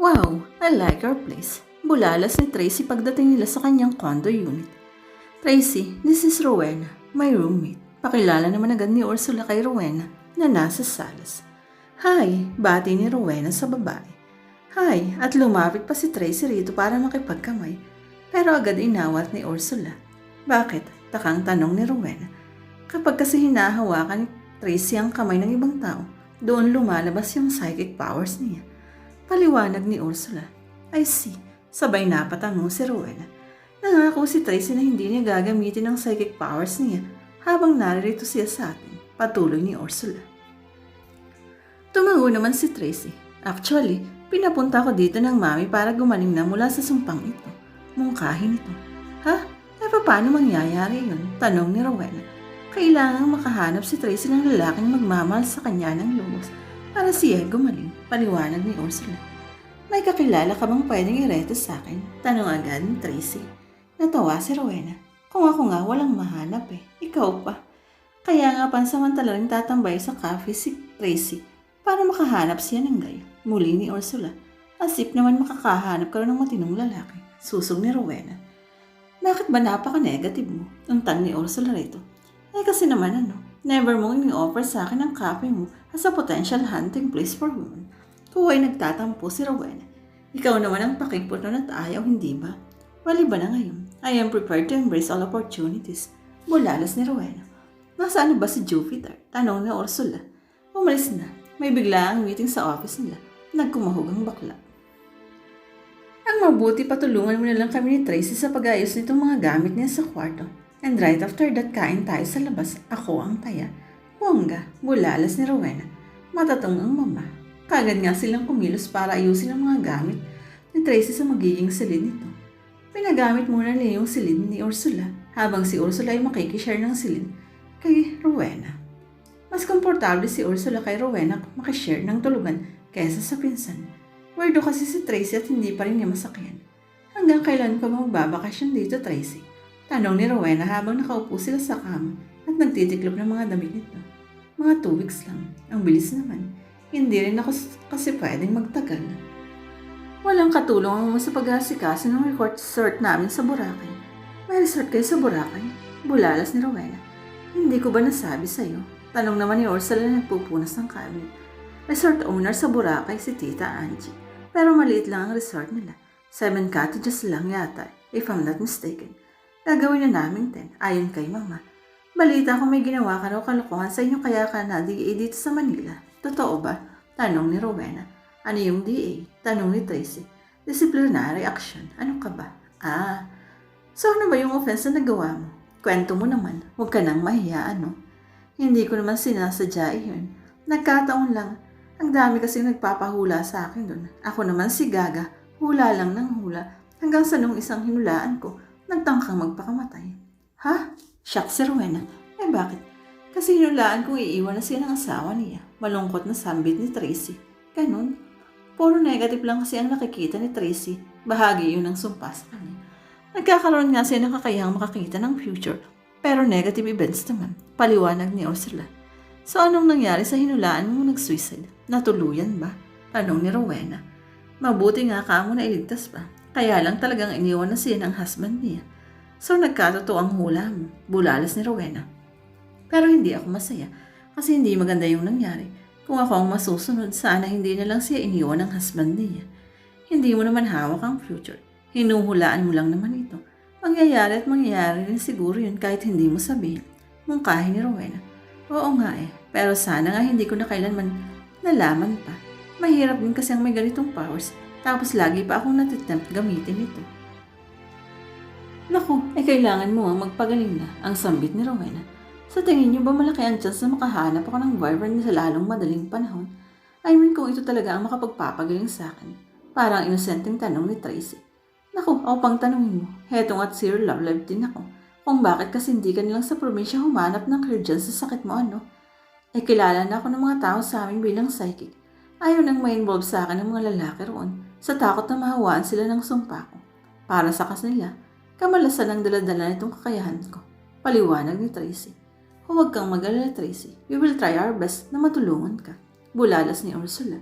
Wow, I like our place. Bulalas ni Tracy pagdating nila sa kanyang condo unit. Tracy, this is Rowena, my roommate. Pakilala naman agad ni Ursula kay Rowena na nasa salas. Hi, bati ni Rowena sa babae. Hi, at lumapit pa si Tracy rito para makipagkamay. Pero agad inawat ni Ursula. Bakit? Takang tanong ni Rowena. Kapag kasi hinahawakan ni Tracy ang kamay ng ibang tao, doon lumalabas yung psychic powers niya. Paliwanag ni Ursula. I see. Sabay napatango si Rowena. Nangako si Tracy na hindi niya gagamitin ang psychic powers niya habang naririto siya sa atin. Patuloy ni Ursula. Tumango naman si Tracy. Actually, pinapunta ko dito ng mami para gumaling na mula sa sumpang ito. Mungkahin ito. Ha? Eh paano mangyayari yun? Tanong ni Rowena. Kailangang makahanap si Tracy ng lalaking magmamahal sa kanya ng lubos para siya gumaling. Paliwanag ni Ursula. May kakilala ka bang pwedeng ireto sa akin? Tanong agad ni Tracy. Natawa si Rowena. Kung ako nga walang mahanap eh. Ikaw pa. Kaya nga pansamantala rin tatambay sa cafe si Tracy para makahanap siya ng gayo. Muli ni Ursula. Asip naman makakahanap ka rin ng matinong lalaki. Susog ni Rowena. Bakit ba napaka-negative mo? Ang tan ni Ursula rito. Eh kasi naman ano, never mong ni-offer sa akin ang cafe mo as a potential hunting place for women. Kuwa'y nagtatampo si Rowena. Ikaw naman ang pakipot at ayaw, hindi ba? Wali ba na ngayon? I am prepared to embrace all opportunities. Bulalas ni Rowena. Nasaan na ba si Jupiter? Tanong ni Ursula. Umalis na. May bigla ang meeting sa office nila. Nagkumahog ang bakla. Ang mabuti patulungan mo na lang kami ni Tracy sa pag-ayos nitong mga gamit niya sa kwarto. And right after that, kain tayo sa labas. Ako ang taya. Bongga, bulalas ni Rowena. Matatong ang mama. Kagad nga silang kumilos para ayusin ang mga gamit ni Tracy sa magiging silid nito. Pinagamit muna niya yung silid ni Ursula habang si Ursula ay makikishare ng silid kay Rowena. Mas komportable si Ursula kay Rowena makishare ng tulugan kaysa sa pinsan. Weirdo kasi si Tracy at hindi pa rin niya masakyan. Hanggang kailan ka magbabakasyon dito, Tracy? Tanong ni Rowena habang nakaupo sila sa kama at nagtitiklop ng mga damit nito. Mga two weeks lang. Ang bilis naman. Hindi rin ako kasi pwedeng magtagal. Walang katulong ang sa pag-aasikaso ng resort namin sa Boracay. May resort kayo sa Boracay? Bulalas ni Rowena. Hindi ko ba nasabi sa'yo? Tanong naman ni Ursula na nagpupunas ng cabinet. Resort owner sa Boracay si Tita Angie. Pero maliit lang ang resort nila. Seven cottages lang yata, if I'm not mistaken. Gagawin na namin ten, ayon kay Mama. Balita ko may ginawa ka raw kalokohan sa inyo kaya ka na DA dito sa Manila. Totoo ba? Tanong ni Rowena. Ano yung DA? Tanong ni Tracy. Disciplinary action. Ano ka ba? Ah, so ano ba yung offense na nagawa mo? Kwento mo naman. Huwag ka nang mahiya, ano? Hindi ko naman sinasadya yun. Nagkataon lang. Ang dami kasi nagpapahula sa akin doon. Ako naman si Gaga. Hula lang ng hula. Hanggang sa nung isang hinulaan ko, nagtangkang magpakamatay. Ha? Shock si Rowena. Eh bakit? Kasi hinulaan kong iiwan na siya ng asawa niya. Malungkot na sambit ni Tracy. Ganun. Puro negative lang kasi ang nakikita ni Tracy. Bahagi yun ng sumpa sa. Nagkakaroon nga siya ng kakayahang makakita ng future. Pero negative events naman. Paliwanag ni Ursula. So anong nangyari sa hinulaan mo nag-suicide? Natuluyan ba? Tanong ni Rowena. Mabuti nga ka mo na iligtas pa. Kaya lang talagang iniwan na siya ng husband niya. So nagkatotoo ang hula mo. Bulalas ni Rowena. Pero hindi ako masaya kasi hindi maganda yung nangyari. Kung ako ang masusunod, sana hindi na lang siya iniwan ng husband niya. Hindi mo naman hawak ang future. Hinuhulaan mo lang naman ito. Mangyayari at mangyayari rin siguro yun kahit hindi mo sabihin. Mungkahin ni Rowena. Oo nga eh, pero sana nga hindi ko na kailanman nalaman pa. Mahirap din kasi ang may ganitong powers, tapos lagi pa akong natitempt gamitin ito. Naku, eh kailangan mo ang magpagaling na, ang sambit ni Rowena. Sa tingin niyo ba malaki ang chance na makahanap ako ng boyfriend sa lalong madaling panahon? I mean kung ito talaga ang makapagpapagaling sa akin. Parang inosenteng tanong ni Tracy. Naku, ako pang tanongin mo. Hetong at zero love life din ako. Kung bakit kasi hindi ka nilang sa probinsya humanap ng dyan sa sakit mo ano? Eh kilala na ako ng mga tao sa amin bilang psychic. Ayaw nang ma-involve sa akin ng mga lalaki roon sa takot na mahawaan sila ng sumpa ko. Para sa kanila, kamalasan ang daladala nitong kakayahan ko. Paliwanag ni Tracy. Huwag kang mag-alala, Tracy. We will try our best na matulungan ka. Bulalas ni Ursula.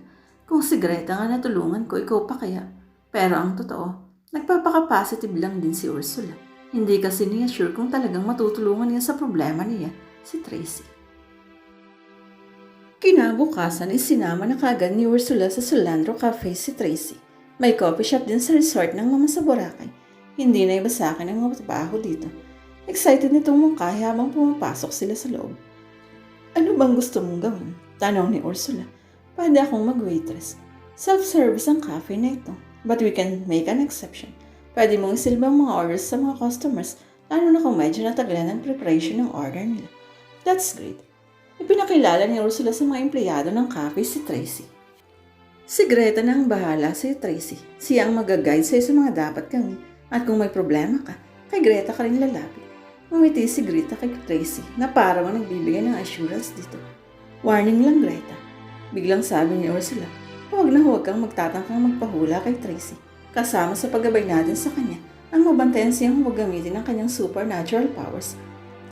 Kung si Greta nga natulungan ko, ikaw pa kaya. Pero ang totoo, nagpapaka-positive lang din si Ursula. Hindi kasi niya sure kung talagang matutulungan niya sa problema niya, si Tracy. Kinabukasan, isinama na kagad ni Ursula sa Solandro Cafe si Tracy. May coffee shop din sa resort ng Mama sa Boracay. Hindi na iba sa akin ang mga trabaho dito. Excited nitong mungkahi habang pumapasok sila sa loob. Ano bang gusto mong gawin? Tanong ni Ursula. Pwede akong mag-waitress. Self-service ang cafe na ito. But we can make an exception. Pwede mong isilbang mga orders sa mga customers, lalo na kung medyo natagalan ang preparation ng order nila. That's great. Ipinakilala ni Ursula sa mga empleyado ng cafe si Tracy. Si Greta na ang bahala sa Tracy. Siya ang mag-guide sa'yo sa mga dapat gawin. At kung may problema ka, kay Greta ka rin lalapit. Umiti si Greta kay Tracy na parang ang nagbibigay ng assurance dito. Warning lang Greta. Biglang sabi ni Ursula, huwag na huwag kang magtatangkang magpahula kay Tracy. Kasama sa paggabay natin sa kanya, ang mabantayan siyang huwag gamitin ang kanyang supernatural powers.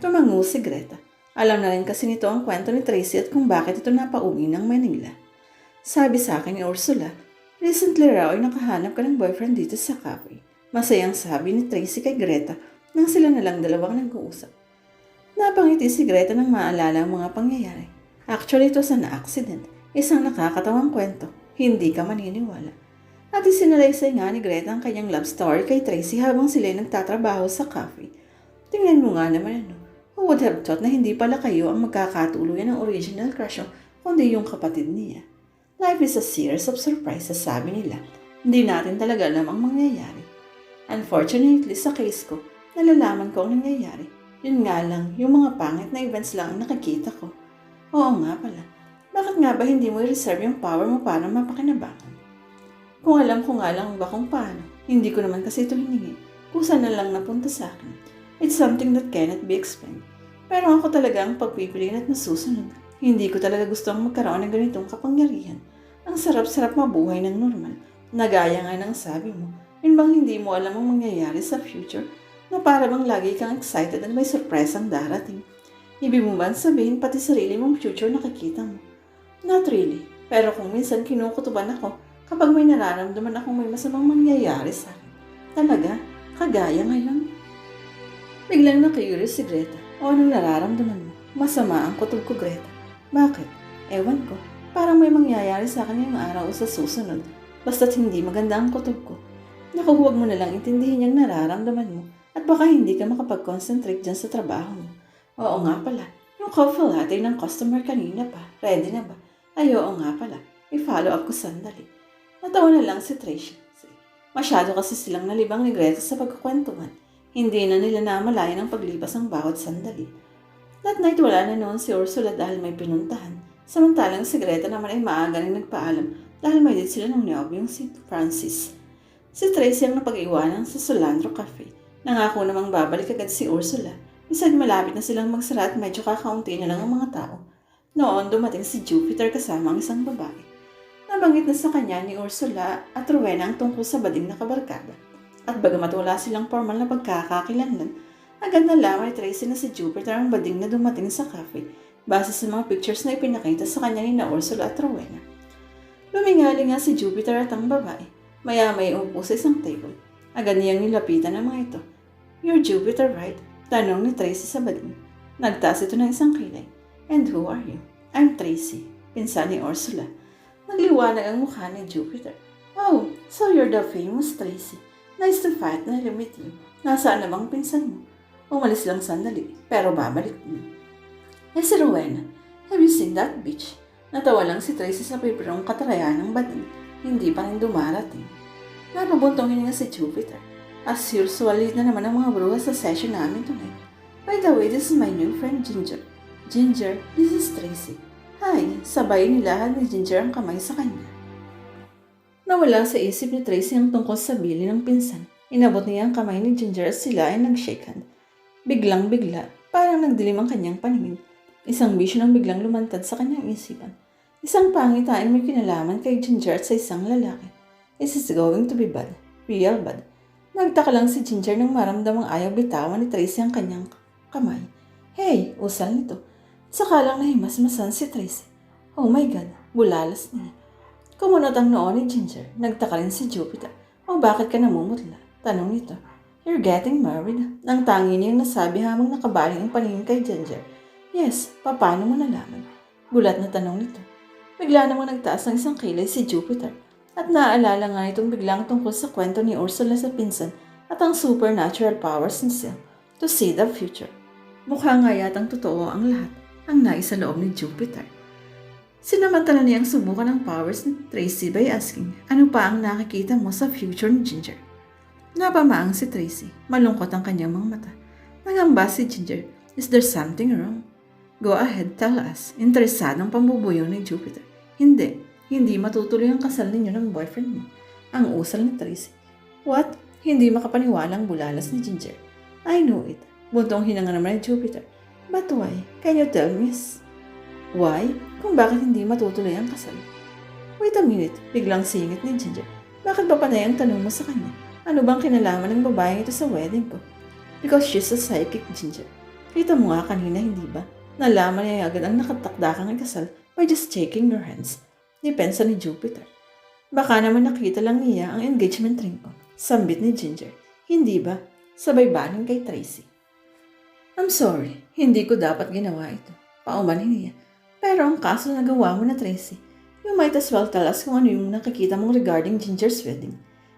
Tumango si Greta. Alam na rin kasi nito ang kwento ni Tracy at kung bakit ito napauwi ng Manila. Sabi sa akin ni Ursula, recently raw ay nakahanap ka ng boyfriend dito sa cafe. Masayang sabi ni Tracy kay Greta nang sila na lang dalawang nag-uusap. Napangiti si Greta nang maalala ang mga pangyayari. Actually, ito sa na-accident. Isang nakakatawang kwento. Hindi ka maniniwala. At isinalaysay nga ni Greta ang kanyang love story kay Tracy habang sila ay nagtatrabaho sa cafe. Tingnan mo nga naman ano. Who would have thought na hindi pala kayo ang magkakatuluyan ng original crush kundi yung kapatid niya. Life is a series of surprises, sabi nila. Hindi natin talaga alam ang mangyayari. Unfortunately, sa case ko, nalalaman ko ang nangyayari. Yun nga lang, yung mga pangit na events lang ang nakikita ko. Oo nga pala. Bakit nga ba hindi mo i-reserve yung power mo para mapakinabangan? Kung alam ko nga lang ba kung paano, hindi ko naman kasi ito hiningi. Kusa na lang napunta sa akin. It's something that cannot be explained. Pero ako talaga ang pagpipiliin at masusunod. Hindi ko talaga gusto ang magkaroon ng ganitong kapangyarihan. Ang sarap-sarap mabuhay ng normal. Nagaya nga ng sabi mo, yun bang hindi mo alam ang mangyayari sa future na para bang lagi kang excited at may surprise ang darating. Ibig mo ba sabihin pati sarili mong future nakikita mo? Not really. Pero kung minsan kinukutuban ako kapag may nararamdaman akong may masamang mangyayari sa akin. Talaga, kagaya ngayon. Biglang na-curious si Greta. O anong nararamdaman mo? Masama ang kutob ko, Greta. Bakit? Ewan ko. Parang may mangyayari sa akin ngayong araw o sa susunod. Basta't hindi maganda ang kutob ko. Naku, huwag mo na lang intindihin yung nararamdaman mo at baka hindi ka makapag-concentrate dyan sa trabaho mo. Oo nga pala, yung coffee latte ng customer kanina pa. Ready na ba? Ay, oo nga pala. I-follow up ko sandali. Natawa na lang si Tracy. Masyado kasi silang nalibang ni Greta sa pagkukwentuhan. Hindi na nila namalayan ang paglipas ng bawat sandali. That night wala na noon si Ursula dahil may pinuntahan. Samantalang si Greta naman ay maaga nang nagpaalam dahil may date sila ng niyobyong si Francis. Si Tracy ang napag-iwanan sa Solandro Cafe. Nangako namang babalik agad si Ursula. Minsan malapit na silang magsara at medyo kakaunti na lang ang mga tao. Noon dumating si Jupiter kasama ang isang babae. Nabanggit na sa kanya ni Ursula at Rowena ang tungkol sa bading na kabarkada. At bagamat wala silang formal na pagkakakilanlan, agad nalaman ni Tracy na si Jupiter ang bading na dumating sa cafe base sa mga pictures na ipinakita sa kanya ni na Ursula at Rowena. Lumingali nga si Jupiter at ang babae. Maya-may umupo sa isang table. Agad niyang nilapitan ang mga ito. You're Jupiter, right? Tanong ni Tracy sa bading. Nagtaas ito ng isang kilay. And who are you? I'm Tracy, pinsan ni Ursula. Nagliwanag ang mukha ni Jupiter. Oh, so you're the famous Tracy. Nice to finally meet you. Nasaan na bang pinsan mo? Umalis lang sandali, pero babalik din. Eh si Rowena, have you seen that beach? Natawa lang si Tracy sa pipirong katrayan ng bading. Hindi pa rin dumarating. Napabuntong hininga si Jupiter. As usual, na naman ang mga bruha sa session namin tonight. By the way, this is my new friend Ginger. Ginger, this is Tracy. Hi, sabay nilahan ni Ginger ang kamay sa kanya. Nawala sa isip ni Tracy ang tungkol sa bili ng pinsan. Inabot niya ang kamay ni Ginger at sila ay nag-shake hand. Biglang bigla, parang nagdilim ang kanyang paningin. Isang vision ang biglang lumantad sa kanyang isipan. Isang pangitain may kinalaman kay Ginger at sa isang lalaki. This is going to be bad. Real bad. Nagtaka lang si Ginger nang maramdamang ayaw bitawan ni Tracy ang kanyang kamay. Hey, usal nito. Saka lang nahimasmasan si Tracy. Oh my God, bulalas niya. Kumunot ang noo ni Ginger. Nagtaka rin si Jupiter. O bakit ka namumutla? Tanong nito. You're getting married. Nang tangi niyang nasabi hamang nakabaling ang paningin kay Ginger. Yes, paano mo nalaman? Gulat na tanong nito. Bigla namang nagtaas ng isang kilay si Jupiter. At naaalala nga itong biglang tungkol sa kwento ni Ursula sa pinsan at ang supernatural powers ni Sil to see the future. Mukha nga yatang totoo ang lahat ang naisa loob ni Jupiter. Sinamantala niyang subukan ang powers ni Tracy by asking, ano pa ang nakikita mo sa future ni Ginger? Napamaang si Tracy. Malungkot ang kanyang mga mata. Nangamba si Ginger, is there something wrong? Go ahead, tell us. Interesadong pambubuyo ni Jupiter. Hindi. Hindi matutuloy ang kasal ninyo ng boyfriend mo. Ang usal ni Tracy. What? Hindi makapaniwalang bulalas ni Ginger. I know it. Buntong hinanga naman ni Jupiter. But why? Can you tell me? Why? Kung bakit hindi matutuloy ang kasal? Wait a minute. Biglang singit ni Ginger. Bakit ba panay ang tanong mo sa kanya? Ano bang kinalaman ng babaeng ito sa wedding ko? Because she's a psychic, Ginger. Kita mo nga kanina, hindi ba? Nalaman niya agad ang nakatakda kang ikasal by just shaking your hands. Depensa ni Jupiter. Baka naman nakita lang niya ang engagement ring ko. Sambit ni Ginger. Hindi ba? Sabay baling kay Tracy. I'm sorry. Hindi ko dapat ginawa ito. Paumanin niya. Pero ang kaso na gawa mo na Tracy, you might as well tell us kung ano yung nakikita mong regarding Ginger's wedding.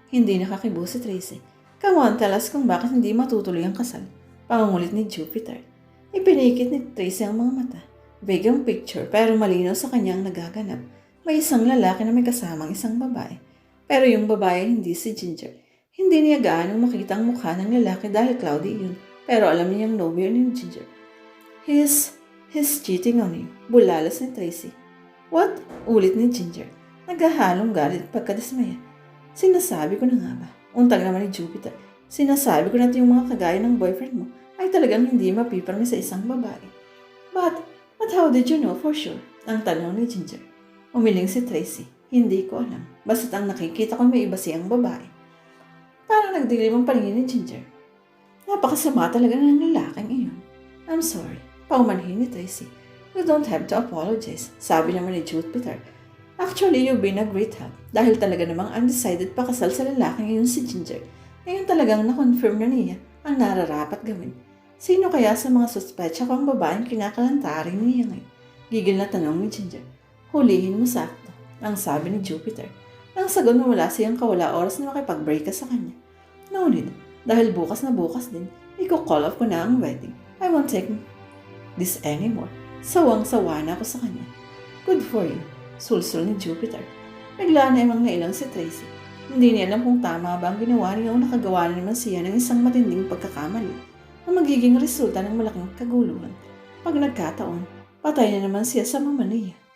Hindi nakakibo si Tracy. Tell us kung bakit hindi matutuloy ang kasal. Pangungulit ni Jupiter. Ipinikit ni Tracy ang mga mata. Vague ang picture pero malinaw sa kanyang nagaganap. May isang lalaki na may kasamang isang babae. Pero yung babae hindi si Ginger. Hindi niya gaano makita ang mukha ng lalaki dahil cloudy yun. Pero alam niyang nowhere ni Ginger. He's, he's cheating on you. Bulalas ni Tracy. What? Ulit ni Ginger. Naghahalong galit pagkadismaya. Sinasabi ko na nga ba? Untag naman ni Jupiter. Sinasabi ko na yung mga kagaya ng boyfriend mo ay talagang hindi mapipirmi sa isang babae. But, but how did you know for sure? Ang tanong ni Ginger. Umiling si Tracy. Hindi ko alam. Basta't ang nakikita ko may iba siyang babae. Parang nagdilim ang paningin ni Ginger. Napakasama talaga ng lalaking iyon. I'm sorry. Paumanhin ni Tracy. You don't have to apologize. Sabi naman ni Jupiter. Actually, you've been a great help. Dahil talaga namang undecided pa kasal sa lalaking iyon si Ginger. Ngayon talagang na-confirm na niya ang nararapat gawin. Sino kaya sa mga suspetsa ko ang babaeng kinakalantarin niya ngayon? Gigil na tanong ni Ginger. Hulihin mo sakto, ang sabi ni Jupiter. Nang sagot mo wala siyang kawala oras na makipag-break ka sa kanya. No need, dahil bukas na bukas din, iko-call off ko na ang wedding. I won't take this anymore. Sawang-sawa na ako sa kanya. Good for you, sulsul ni Jupiter. Bigla na emang nailang si Tracy. Hindi niya alam kung tama ba ang ginawa niya o nakagawa na naman siya ng isang matinding pagkakamali na magiging resulta ng malaking kaguluhan. Pag nagkataon, patay na naman siya sa mama niya.